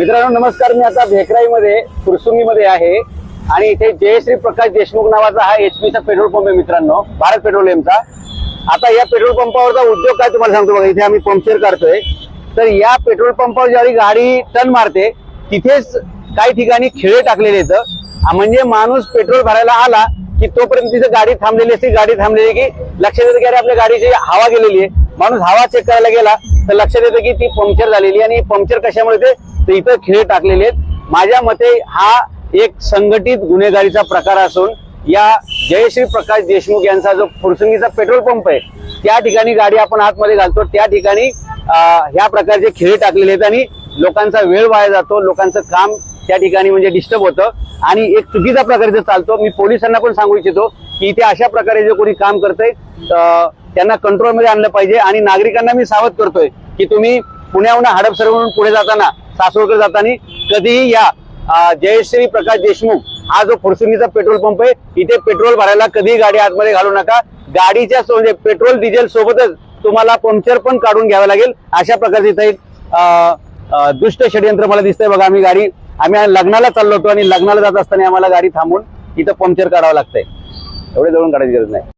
मित्रांनो नमस्कार. मी आता भेकराईमध्ये फुरसुंगीमध्ये आहे. आणि इथे जयश्री प्रकाश देशमुख नावाचा हा एच पेट्रोल पंप आहे मित्रांनो भारत पेट्रोलियमचा आता या पेट्रोल पंपावरचा उद्योग काय तुम्हाला सांगतो बघा इथे आम्ही पंक्चर करतोय. तर या पेट्रोल पंपावर ज्यावेळी गाडी टन मारते तिथेच काही ठिकाणी खिळे टाकलेले येतं. म्हणजे माणूस पेट्रोल भरायला आला की तोपर्यंत तिथे गाडी थांबलेली असते. गाडी थांबलेली की लक्षात येतं की अरे आपल्या गाडीची हवा गेलेली आहे. माणूस हवा चेक करायला गेला तर लक्षात येतं की ती पंक्चर झालेली आणि पंक्चर कशामुळे ते तर इथं खिळे टाकलेले आहेत. माझ्या मते हा एक संघटित गुन्हेगारीचा प्रकार असून या जयश्री प्रकाश देशमुख यांचा जो फुरसुंगीचा पेट्रोल पंप आहे त्या ठिकाणी गाडी आपण आतमध्ये घालतो. त्या ठिकाणी ह्या प्रकारचे खिळे टाकलेले आहेत आणि लोकांचा वेळ वाया जातो लोकांचं काम त्या ठिकाणी म्हणजे डिस्टर्ब होतं. आणि एक चुकीचा प्रकार इथे चालतो मी पोलिसांना पण सांगू इच्छितो की इथे अशा प्रकारे जे कोणी काम करतंय त्यांना कंट्रोलमध्ये आणलं पाहिजे आणि नागरिकांना मी सावध करतोय की तुम्ही पुण्याहून हडपसरवरून पुढे जाताना सासवडकडे जाताना कधीही या जयश्री प्रकाश देशमुख हा जो फुरसुंगीचा पेट्रोल पंप आहे इथे पेट्रोल भरायला कधीही गाडी आतमध्ये घालू नका. गाडीच्या सो- म्हणजे पेट्रोल डिझेल सोबतच तुम्हाला पंक्चर पण काढून घ्यावं लागेल. अशा प्रकारचे इथं एक दुष्ट षडयंत्र मला दिसतंय बघा आम्ही गाडी. आम्ही लग्नाला चाललो होतो आणि लग्नाला जात असताना आम्हाला गाडी थांबून इथं पंक्चर काढावं लागतंय. എവിടെ ഇതോളം കടയിൽ കയറുന്നത്